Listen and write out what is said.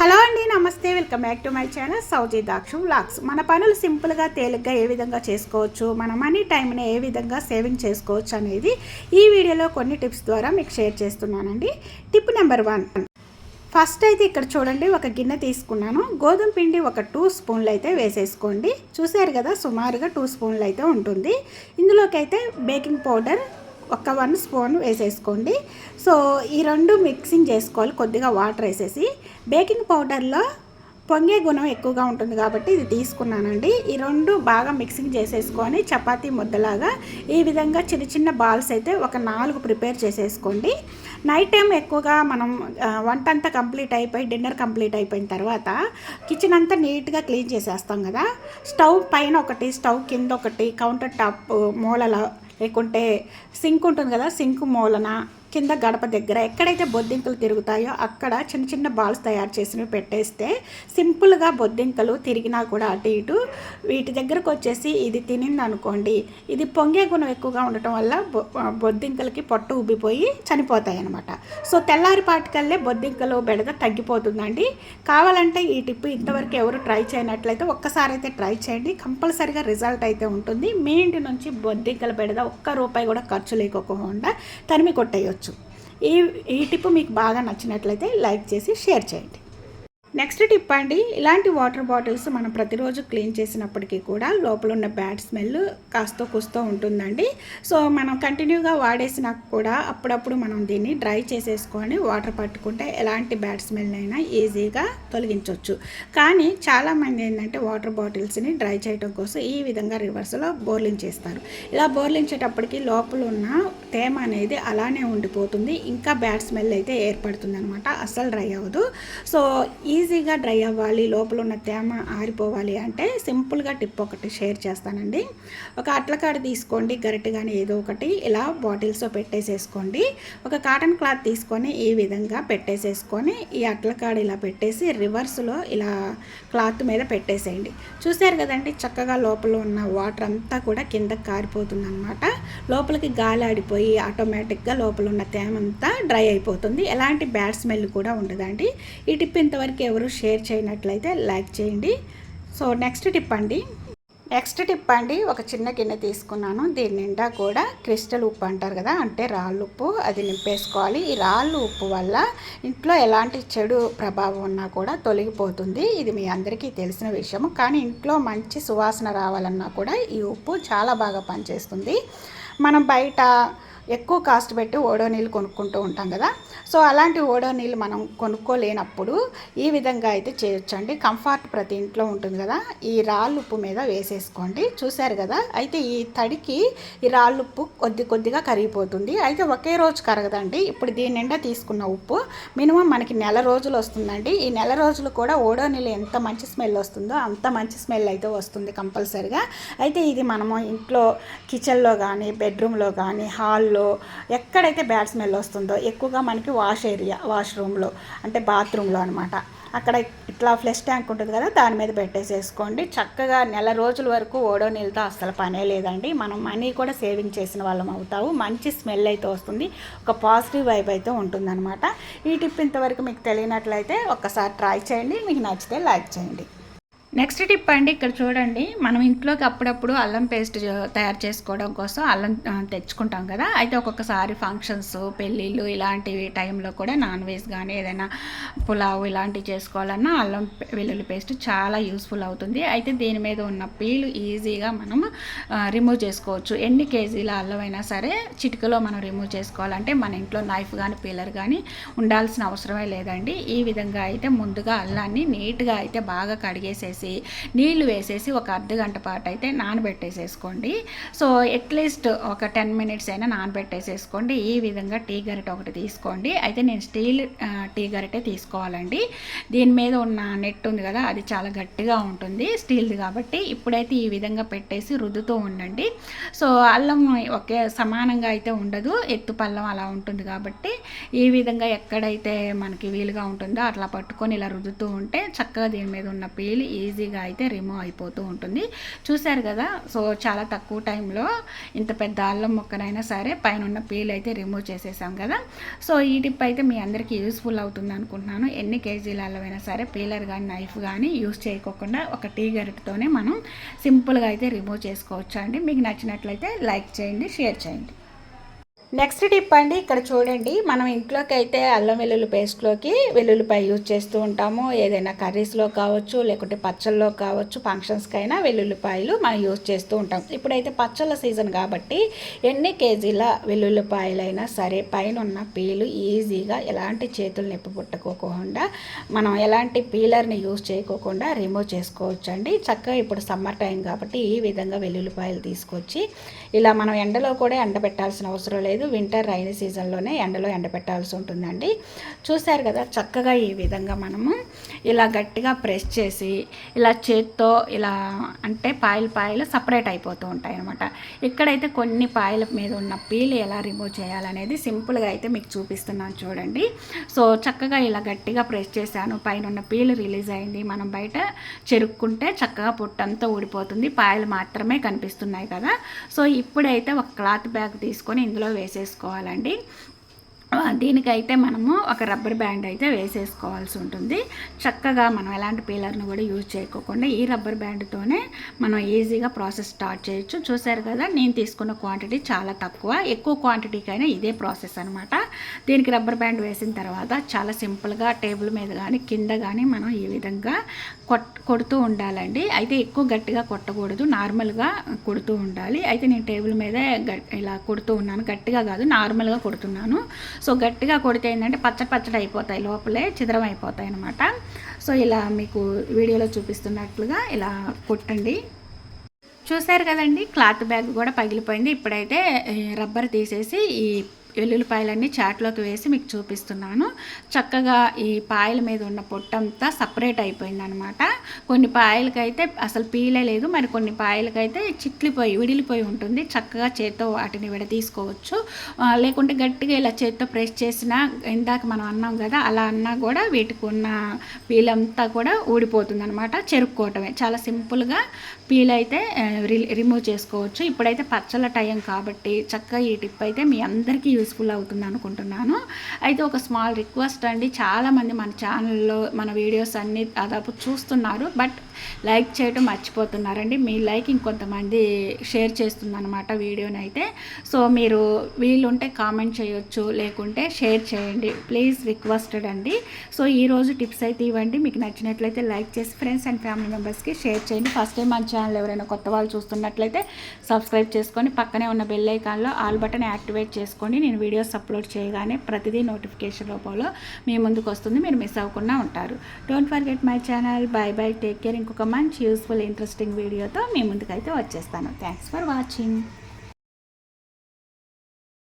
Hello అండి నమస్తే. Welcome back to my channel Souji Daksham vlogs. మన పనులు సింపుల్గా తేలిగ్గా ఏ విధంగా చేసుకోవచ్చు మన మనీ టైంని ఏ విధంగా సేవింగ్ చేసుకోవచ్చు అనేది ఈ వీడియోలో కొన్ని టిప్స్ ద్వారా మీకు షేర్ చేస్తున్నానండి. టిప్ నెంబర్ వన్ ఫస్ట్ అయితే ఇక్కడ చూడండి ఒక గిన్నె తీసుకున్నాను. గోధుమ పిండి ఒక టూ స్పూన్లు అయితే వేసేసుకోండి. చూసారు కదా సుమారుగా టూ స్పూన్లు అయితే ఉంటుంది. ఇందులోకి అయితే బేకింగ్ పౌడర్ ఒక వన్ స్పూన్ వేసేసుకోండి. సో ఈ రెండు మిక్సింగ్ చేసుకోవాలి. కొద్దిగా వాటర్ వేసేసి. బేకింగ్ పౌడర్లో పొంగే గుణం ఎక్కువగా ఉంటుంది కాబట్టి ఇది తీసుకున్నానండి. ఈ రెండు బాగా మిక్సింగ్ చేసేసుకొని చపాతీ ముద్దలాగా ఈ విధంగా చిన్న చిన్న బాల్స్ అయితే ఒక నాలుగు ప్రిపేర్ చేసేసుకోండి. నైట్ టైం ఎక్కువగా మనం వంట అంతా కంప్లీట్ అయిపోయి డిన్నర్ కంప్లీట్ అయిపోయిన తర్వాత కిచెన్ అంతా నీట్గా క్లీన్ చేసేస్తాం కదా. స్టవ్ పైన ఒకటి స్టవ్ కింద ఒకటి కౌంటర్ టాప్ మూలలో లేకుంటే సింక్ ఉంటుంది కదా సింక్ మూలన కింద గడప దగ్గర ఎక్కడైతే బొద్దింకలు తిరుగుతాయో అక్కడ చిన్న చిన్న బాల్స్ తయారు చేసినవి పెట్టేస్తే సింపుల్గా బొద్దింకలు తిరిగినా కూడా అటు ఇటు వీటి దగ్గరకు వచ్చేసి ఇది తినింది అనుకోండి ఇది పొంగే గుణం ఎక్కువగా ఉండటం వల్ల బొ బొద్దింకలకి పొట్ట ఉబ్బిపోయి చనిపోతాయి అనమాట సో తెల్లారిపాటికల్లే బొద్దింకలు బెడద తగ్గిపోతుందండి. కావాలంటే ఈ టిప్ ఇంతవరకు ఎవరు ట్రై చేయనట్లయితే ఒక్కసారి అయితే ట్రై చేయండి. కంపల్సరీగా రిజల్ట్ అయితే ఉంటుంది. మీ ఇంటి నుంచి బొద్దింకల బెడద ఒక్క రూపాయి కూడా ఖర్చు లేకోకుండా తరిమి కొట్టేయచ్చు. ఈ ఈ టిప్ మీకు బాగా నచ్చినట్లయితే లైక్ చేసి షేర్ చేయండి. నెక్స్ట్ టిప్ అండి ఇలాంటి వాటర్ బాటిల్స్ మనం ప్రతిరోజు క్లీన్ చేసినప్పటికీ కూడా లోపల ఉన్న బ్యాడ్ స్మెల్ కాస్త కుస్తూ ఉంటుందండి. సో మనం కంటిన్యూగా వాడేసినా కూడా అప్పుడప్పుడు మనం దీన్ని డ్రై చేసేసుకొని వాటర్ పట్టుకుంటే ఎలాంటి బ్యాడ్ స్మెల్ అయినా ఈజీగా తొలగించవచ్చు కానీ చాలామంది ఏంటంటే వాటర్ బాటిల్స్ని డ్రై చేయడం కోసం ఈ విధంగా రివర్స్లో బోర్లింగ్ చేస్తారు. ఇలా బోర్లించేటప్పటికి లోపల ఉన్న తేమ అనేది అలానే ఉండిపోతుంది. ఇంకా బ్యాడ్ స్మెల్ అయితే ఏర్పడుతుంది అనమాట అస్సలు డ్రై అవ్వదు. సో ఈ ఈజీగా డ్రై అవ్వాలి లోపల ఉన్న తేమ ఆరిపోవాలి అంటే సింపుల్గా టిప్ ఒకటి షేర్ చేస్తానండి. ఒక అట్లకాడ తీసుకోండి గరిటె కానీ ఏదో ఒకటి. ఇలా బాటిల్స్లో పెట్టేసేసుకోండి. ఒక కాటన్ క్లాత్ తీసుకొని ఈ విధంగా పెట్టేసేసుకొని ఈ అట్లకాడ ఇలా పెట్టేసి రివర్స్లో ఇలా క్లాత్ మీద పెట్టేసేయండి. చూసారు కదండి చక్కగా లోపల ఉన్న వాటర్ అంతా కూడా కిందకి కారిపోతుంది అనమాట లోపలికి గాలి ఆడిపోయి ఆటోమేటిక్గా లోపల ఉన్న తేమ అంతా డ్రై అయిపోతుంది. ఎలాంటి బ్యాడ్ స్మెల్ కూడా ఉండదండి. ఈ టిప్ ఇంతవరకు ఎవరు షేర్ చేయనట్లయితే లైక్ చేయండి. సో నెక్స్ట్ టిప్ అండి. నెక్స్ట్ టిప్ అండి ఒక చిన్న గిన్నె తీసుకున్నాను. దీని నిండా కూడా క్రిస్టల్ ఉప్పు అంటారు కదా అంటే రాళ్ళు ఉప్పు అది నింపేసుకోవాలి. ఈ రాళ్ళు ఉప్పు వల్ల ఇంట్లో ఎలాంటి చెడు ప్రభావం ఉన్నా కూడా తొలగిపోతుంది. ఇది మీ అందరికీ తెలిసిన విషయం. కానీ ఇంట్లో మంచి సువాసన రావాలన్నా కూడా ఈ ఉప్పు చాలా బాగా పనిచేస్తుంది. మనం బయట ఎక్కువ కాస్ట్ పెట్టి ఓడో నీళ్ళు కొనుక్కుంటూ ఉంటాం కదా. సో అలాంటి ఓడో నీళ్ళు మనం కొనుక్కోలేనప్పుడు ఈ విధంగా అయితే చేయొచ్చండి. కంఫర్ట్ ప్రతి ఇంట్లో ఉంటుంది కదా. ఈ రాళ్ళు ఉప్పు మీద వేసేసుకోండి. చూశారు కదా? అయితే ఈ తడికి ఈ రాళ్ళు ఉప్పు కొద్ది కొద్దిగా కరిగిపోతుంది. అయితే ఒకే రోజు కరగదండి. ఇప్పుడు దీని నిండా తీసుకున్న ఉప్పు మినిమం మనకి నెల రోజులు వస్తుందండి. ఈ నెల రోజులు కూడా ఓడో నీళ్ళు ఎంత మంచి స్మెల్ వస్తుందో అంత మంచి స్మెల్ అయితే వస్తుంది కంపల్సరిగా. అయితే ఇది మనము ఇంట్లో కిచెన్లో కానీ బెడ్రూమ్లో కానీ హాల్లో ఎక్కడైతే బ్యాడ్ స్మెల్ వస్తుందో ఎక్కువగా మనకి వాష్ ఏరియా వాష్రూమ్లో అంటే బాత్రూంలో అనమాట అక్కడ ఇట్లా ఫ్లెష్ ట్యాంక్ ఉంటుంది కదా దాని మీద పెట్టేసేసుకోండి. చక్కగా నెల రోజుల వరకు ఓడో నీళ్ళతో అస్సలు పనే లేదండి. మనం మనీ కూడా సేవింగ్ చేసిన వాళ్ళం అవుతావు. మంచి స్మెల్ అయితే వస్తుంది. ఒక పాజిటివ్ వైబ్ అయితే ఉంటుందన్నమాట. ఈ టిప్ ఇంతవరకు మీకు తెలియనట్లయితే ఒక్కసారి ట్రై చేయండి. మీకు నచ్చితే లైక్ చేయండి. నెక్స్ట్ టిప్ అండి ఇక్కడ చూడండి. మనం ఇంట్లోకి అప్పుడప్పుడు అల్లం పేస్ట్ తయారు చేసుకోవడం కోసం అల్లం తెచ్చుకుంటాం కదా. అయితే ఒక్కొక్కసారి ఫంక్షన్స్ పెళ్ళిళ్ళు ఇలాంటివి టైంలో కూడా నాన్ వెజ్ కానీ ఏదైనా పులావ్ ఇలాంటివి చేసుకోవాలన్నా అల్లం వెల్లుల్లి పేస్ట్ చాలా యూస్ఫుల్ అవుతుంది. అయితే దీని మీద ఉన్న పీలు ఈజీగా మనం రిమూవ్ చేసుకోవచ్చు. ఎన్ని కేజీల అల్లం అయినా సరే చిటికలో మనం రిమూవ్ చేసుకోవాలంటే మన ఇంట్లో నైఫ్ కానీ పీలర్ కానీ ఉండాల్సిన అవసరమే లేదండి. ఈ విధంగా అయితే ముందుగా అల్లాన్ని నీట్గా అయితే బాగా కడిగేసేసి నీళ్ళు వేసేసి ఒక అర్ధగంట పాటు అయితే నానబెట్టేసేసుకోండి. సో అట్లీస్ట్ ఒక టెన్ మినిట్స్ అయినా నానబెట్టేసేసుకోండి. ఈ విధంగా టీ గరిట ఒకటి తీసుకోండి. అయితే నేను స్టీల్ టీ గరిటే తీసుకోవాలండి. దీని మీద ఉన్న నెట్ ఉంది కదా అది చాలా గట్టిగా ఉంటుంది స్టీల్ది కాబట్టి ఇప్పుడైతే ఈ విధంగా పెట్టేసి రుద్దుతూ ఉండండి. సో అల్లం ఒకే సమానంగా అయితే ఉండదు ఎత్తు పల్లం అలా ఉంటుంది కాబట్టి ఈ విధంగా ఎక్కడైతే మనకి వీలుగా ఉంటుందో అట్లా పట్టుకొని ఇలా రుద్దుతూ ఉంటే చక్కగా దీని మీద ఉన్న పీలు ఈజీగా అయితే రిమూవ్ అయిపోతూ ఉంటుంది. చూశారు కదా? సో చాలా తక్కువ టైంలో ఇంత పెద్ద అల్లం మొక్కనైనా సరే పైన ఉన్న పీల్ అయితే రిమూవ్ చేసేసాం కదా? సో ఈ టిప్ అయితే మీ అందరికీ యూస్ఫుల్ అవుతుంది అనుకుంటున్నాను. ఎన్ని కేజీల అల్లమైనా సరే పీలర్ కానీ నైఫ్ కానీ యూస్ చేయకోకుండా ఒక టీ గరిటతోనే మనం సింపుల్గా అయితే రిమూవ్ చేసుకోవచ్చు అండి? మీకు నచ్చినట్లయితే లైక్ చేయండి షేర్ చేయండి. నెక్స్ట్ టిప్ అండి ఇక్కడ చూడండి మనం ఇంట్లోకి అయితే అల్లం వెల్లుల్లి పేస్ట్లోకి వెల్లుల్లిపాయ యూజ్ చేస్తూ ఉంటాము. ఏదైనా కర్రీస్లో కావచ్చు లేకుంటే పచ్చళ్ళలో కావచ్చు ఫంక్షన్స్కి అయినా వెల్లుల్లిపాయలు మనం యూజ్ చేస్తూ ఉంటాం. ఇప్పుడైతే పచ్చళ్ళ సీజన్ కాబట్టి ఎన్ని కేజీల వెల్లుల్లిపాయలైనా సరే పైన ఉన్న పీలు ఈజీగా ఎలాంటి చేతులు నొప్పి పుట్టుకోకుండా మనం ఎలాంటి పీలర్ని యూజ్ చేయకోకుండా రిమూవ్ చేసుకోవచ్చు అండి చక్కగా ఇప్పుడు సమ్మర్ టైం కాబట్టి ఈ విధంగా వెల్లుల్లిపాయలు తీసుకొచ్చి ఇలా మనం ఎండలో కూడా ఎండబెట్టాల్సిన అవసరం లేదు. లేదు. వింటర్ రైన్ సీజన్లోనే ఎండలో ఎండబెట్టాల్సి ఉంటుందండి. చూశారు కదా చక్కగా ఈ విధంగా మనము ఇలా గట్టిగా ప్రెస్ చేసి ఇలా చేత్తో ఇలా అంటే పాయలు పాయలు సపరేట్ అయిపోతూ ఉంటాయి అనమాట ఇక్కడైతే కొన్ని పాయల మీద ఉన్న పీలు ఎలా రిమూవ్ చేయాలనేది సింపుల్గా అయితే మీకు చూపిస్తున్నాను చూడండి. సో చక్కగా ఇలా గట్టిగా ప్రెస్ చేశాను. పైన ఉన్న పీలు రిలీజ్ అయింది. మనం బయట చెరుక్కుంటే చక్కగా పుట్టంతా ఊడిపోతుంది. పాయలు మాత్రమే కనిపిస్తున్నాయి కదా. సో ఇప్పుడైతే ఒక క్లాత్ బ్యాగ్ తీసుకొని ఇందులో వేసి వేసేసుకోవాలండి. దీనికైతే మనము ఒక రబ్బర్ బ్యాండ్ అయితే వేసేసుకోవాల్సి ఉంటుంది. చక్కగా మనం ఎలాంటి పీలర్ను కూడా యూజ్ చేయకోకుండా ఈ రబ్బర్ బ్యాండ్తోనే మనం ఈజీగా ప్రాసెస్ స్టార్ట్ చేయొచ్చు. చూసారు కదా నేను తీసుకున్న క్వాంటిటీ చాలా తక్కువ. ఎక్కువ క్వాంటిటీకైనా ఇదే ప్రాసెస్ అనమాట దీనికి రబ్బర్ బ్యాండ్ వేసిన తర్వాత చాలా సింపుల్గా టేబుల్ మీద కానీ కింద కానీ మనం ఈ విధంగా కొట్ కొడుతూ ఉండాలండి. అయితే ఎక్కువ గట్టిగా కొట్టకూడదు నార్మల్గా కొడుతూ ఉండాలి. అయితే నేను టేబుల్ మీదే ఇలా కొడుతూ ఉన్నాను. గట్టిగా కాదు నార్మల్గా కొడుతున్నాను. సో గట్టిగా కొడితే ఏంటంటే పచ్చడి పచ్చడి అయిపోతాయి లోపలే చిద్రం అయిపోతాయి అనమాట సో ఇలా మీకు వీడియోలో చూపిస్తున్నట్లుగా ఇలా కొట్టండి. చూసారు కదండి క్లాత్ బ్యాగ్ కూడా పగిలిపోయింది. ఇప్పుడైతే రబ్బర్ తీసేసి ఈ వెల్లుల్లిపాయలన్నీ చాట్లోకి వేసి మీకు చూపిస్తున్నాను. చక్కగా ఈ పాయల మీద ఉన్న పొట్టంతా సపరేట్ అయిపోయింది అనమాట కొన్ని పాయలకైతే అసలు పీలే లేదు. మరి కొన్ని పాయలకైతే చిట్లిపోయి విడిలిపోయి ఉంటుంది. చక్కగా చేత్తో వాటిని విడదీసుకోవచ్చు లేకుంటే గట్టిగా ఇలా చేత్తో ప్రెస్ చేసినా ఇందాక మనం అన్నాం కదా అలా అన్నా కూడా వీటికి ఉన్న పీలంతా కూడా ఊడిపోతుంది అనమాట చెరుక్కోవటమే. చాలా సింపుల్గా పీల్ అయితే రిమూవ్ చేసుకోవచ్చు. ఇప్పుడైతే పచ్చల టైం కాబట్టి చక్కగా ఈ టిప్ అయితే మీ అందరికీ యూస్ఫుల్ అవుతుంది అనుకుంటున్నాను. అయితే ఒక స్మాల్ రిక్వెస్ట్ అండి. చాలామంది మన ఛానల్లో మన వీడియోస్ అన్నీ దాదాపు చూస్తున్నారు. బట్ లైక్ చేయడం మర్చిపోతున్నారండి. మీ లైక్ ఇంకొంతమంది షేర్ చేస్తుందన్నమాట వీడియోని అయితే సో మీరు వీలుంటే కామెంట్ చేయొచ్చు లేకుంటే షేర్ చేయండి. ప్లీజ్ రిక్వెస్టెడ్ అండి. సో ఈరోజు టిప్స్ అయితే ఇవ్వండి. మీకు నచ్చినట్లయితే లైక్ చేసి ఫ్రెండ్స్ అండ్ ఫ్యామిలీ మెంబర్స్కి షేర్ చేయండి. ఫస్ట్ టైం మన ఛానల్ ఎవరైనా కొత్త వాళ్ళు చూస్తున్నట్లయితే సబ్స్క్రైబ్ చేసుకొని పక్కనే ఉన్న బెల్ ఐకాన్లో ఆల్ బటన్ యాక్టివేట్ చేసుకోండి నేను వీడియోస్ అప్లోడ్ చేయగానే ప్రతిదీ నోటిఫికేషన్ రూపంలో మీ ముందుకు వస్తుంది. మీరు మిస్ అవ్వకుండా ఉంటారు. Don't forget my channel bye bye take care ఇంకొక మంచి యూస్ఫుల్ ఇంట్రెస్టింగ్ వీడియోతో మీ ముందుకైతే వచ్చేస్తాను. Thanks for watching